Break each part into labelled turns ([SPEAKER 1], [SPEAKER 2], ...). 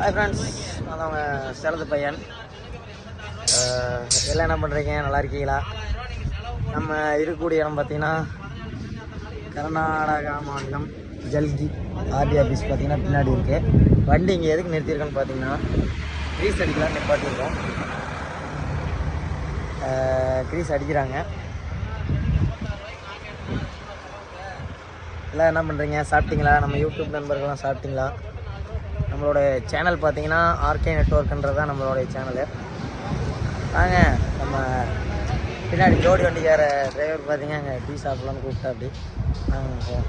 [SPEAKER 1] Hi friends நான் அவங்க சேலத்து பையன். எல்லாம் என்ன பண்ணுறீங்க நல்லா இருக்கீங்களா? நம்ம இருக்கக்கூடிய இடம் பார்த்தீங்கன்னா கர்நாடகா மாநிலம் ஜல்கி ஆர்டி ஆஃபீஸ் பார்த்தீங்கன்னா பின்னாடி இருக்குது வண்டி இங்கே எதுக்கு நிறுத்தியிருக்கோன்னு பார்த்தீங்கன்னா க்ரீஸ் அடிக்கலாம் நிப்பாட்டியிருக்கோம். க்ரீஸ் அடிக்கிறாங்க. எல்லாம் என்ன பண்ணுறீங்க சாப்பிட்டீங்களா? நம்ம யூடியூப் நண்பர்கள்லாம் சாப்பிட்டீங்களா? நம்மளோட சேனல் பார்த்தீங்கன்னா ஆர்கே நெட்ஒர்க்ன்றது தான் நம்மளுடைய சேனலு வாங்க நம்ம பின்னாடி ஜோடி வண்டிக்கார டிரைவர் பார்த்தீங்க அங்கே டீ சாப்பிட்லான்னு கூப்பிட்டா அப்படி. வாங்க போவோம்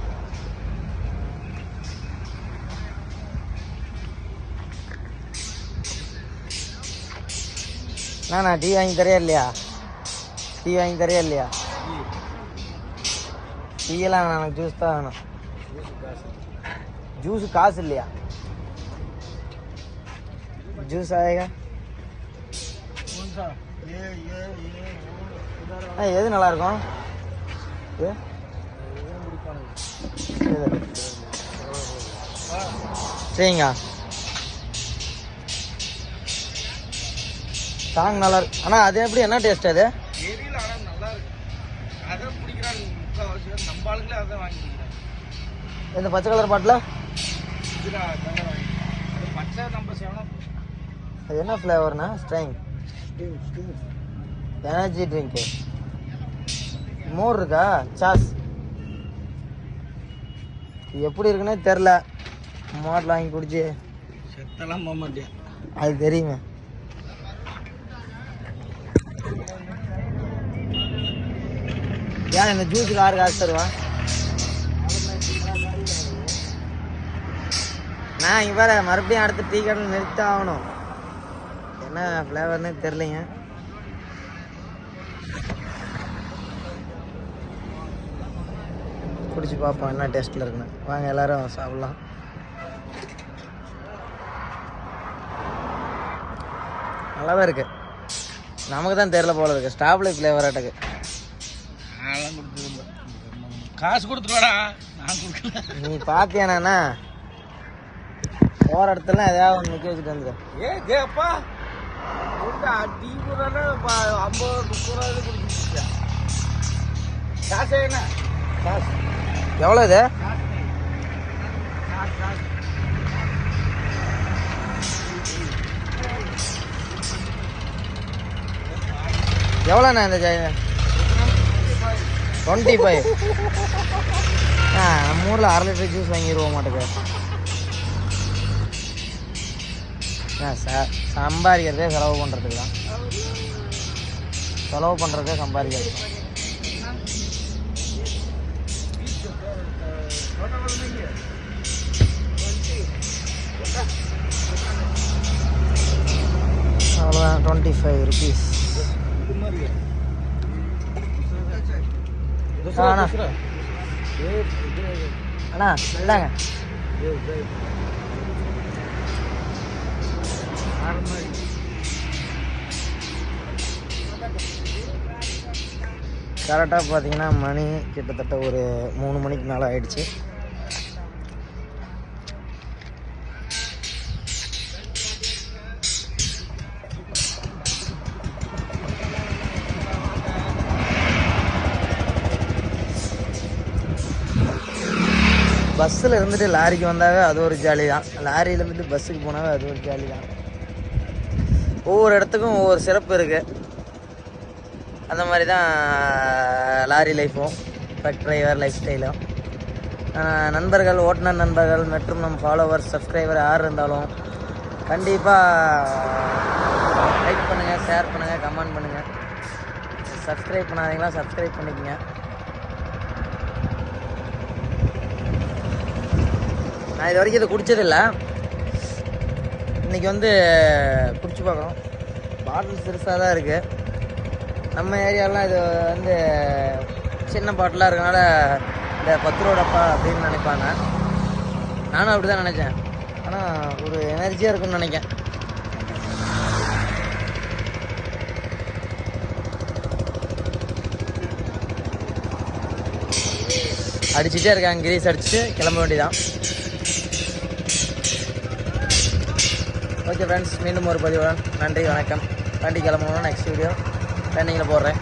[SPEAKER 1] நான் டீ வாங்கி தரையா இல்லையா? டீ வாங்கி தரையா இல்லையா? டீ எல்லாம் எனக்கு ஜூஸ் தான் வேணும். ஜூஸ் காசு இல்லையா? ஜூஸ் ஆயேगा ஆ எது நல்லா இருக்கும் இது? சரிங்க சாங் நல்லா இருக்கு. அண்ணா அது எப்படி என்ன டேஸ்ட் அது?
[SPEAKER 2] தெரியல ஆனா நல்லா இருக்கு. அதான் பிடிக்கிறாங்க. முக்கால்வாசி பேர் நம்ம ஆளுங்களே அதான் வாங்கிக்கிறாங்க
[SPEAKER 1] இந்த பச்சை கலர் பாட்டில்?
[SPEAKER 2] அது பச்சை நம்ம சேவனா
[SPEAKER 1] அது என்ன ஃப்ளேவர்னா ஸ்ட்ரைங் எனர்ஜி ட்ரிங்க்கு மோர் இருக்கா சாஸ் எப்படி இருக்குன்னே தெரில மாட்டில் வாங்கி குடிச்சு.
[SPEAKER 2] செத்தெல்லாம் போக மாட்டேன்
[SPEAKER 1] அது தெரியுமே. ஏன் இந்த ஜூஸுக்கு யாரு காசு தருவா நான் இங்கே வேற மறுபடியும் அடுத்த டீ கடையில் நிறுத்த ஆகணும். என்ன ஃப்ளேவர்னு தெரிலைங்க குடிச்சு பார்ப்போம் என்ன டேஸ்ட்டில் இருக்குன்னு. வாங்க எல்லாரும் சாப்பிட்லாம். நல்லா தான் இருக்கு. நமக்கு தான் தெரில போல இருக்கு. ஸ்டாப்லை ஃப்ளேவர் ஆட்டக்கு
[SPEAKER 2] காசு கொடுத்துருவாடா. நான் கொடுக்கல.
[SPEAKER 1] நீ பார்த்தியானா போகிற இடத்துல ஒன்று நிற்க வச்சுட்டு வந்துடு
[SPEAKER 2] ஏ கேப்பா டீ கூட ஐம்பது முப்பது ரூபா குடிச்சிருக்கா காசு என்ன
[SPEAKER 1] காசு எவ்வளோ இது எவ்வளோண்ணா இந்த டுவெண்ட்டி ஃபைவ் ஆ நம்ம ஊரில் அரை லிட்டர் ஜூஸ் வாங்கிடுவோம் மாட்டேங்க ச சம்பாதிக்கிறதே செலவு பண்ணுறதுக்கு தான். செலவு பண்ணுறதே சம்பாதிக்கிறது அவ்வளோதான் டுவெண்ட்டி ஃபைவ் ருபீஸ் அண்ணா அண்ணா இந்தாங்க. கரெக்டாக பார்த்தீங்கன்னா மணி கிட்டத்தட்ட ஒரு மூணு மணிக்கு மேலே ஆயிடுச்சு. பஸ்ஸில் இருந்துட்டு லாரிக்கு வந்தாவே அது ஒரு ஜாலி தான் லாரியில் இருந்துட்டு பஸ்ஸுக்கு போனாவே அது ஒரு ஜாலி தான் ஒவ்வொரு இடத்துக்கும் ஒவ்வொரு சிறப்பு இருக்குது அந்த மாதிரி தான் லாரி லைஃப்பும் ட்ரக் டிரைவர் லைஃப் ஸ்டைலும் நண்பர்கள் ஓட்டுநர் நண்பர்கள் மற்றும் நம் ஃபாலோவர்ஸ் சப்ஸ்கிரைபர் யார் இருந்தாலும் கண்டிப்பாக லைக் பண்ணுங்கள் ஷேர் பண்ணுங்கள் கமெண்ட் பண்ணுங்கள் சப்ஸ்கிரைப் பண்ணாதீங்களா? சப்ஸ்கிரைப் பண்ணிக்கங்க. நான் இது வரைக்கும் இதை குடிச்சதில்ல. இன்றைக்கி வந்து குடிச்சு பார்க்குறோம் பாட்டில் சிறுசாக தான் இருக்குது நம்ம ஏரியாலாம் இது வந்து சின்ன பாட்டிலாக இருக்கனால இந்த பத்து ரூபா அப்படின்னு நினைப்பாங்க. நானும் அப்படி தான் நினச்சேன். ஆனால் ஒரு எனர்ஜியாக இருக்கும்னு நினைக்கேன் அடிச்சுட்டே இருக்காங்க கிரீஸ் அடிச்சுட்டு கிளம்ப வேண்டியதான் ஓகே ஃப்ரெண்ட்ஸ் மீண்டும் ஒரு பதிவுடன் நன்றி வணக்கம். வண்டி கிளம்பணும் நெக்ஸ்ட் வீடியோ ரன்னிங்கில் போடுறேன்.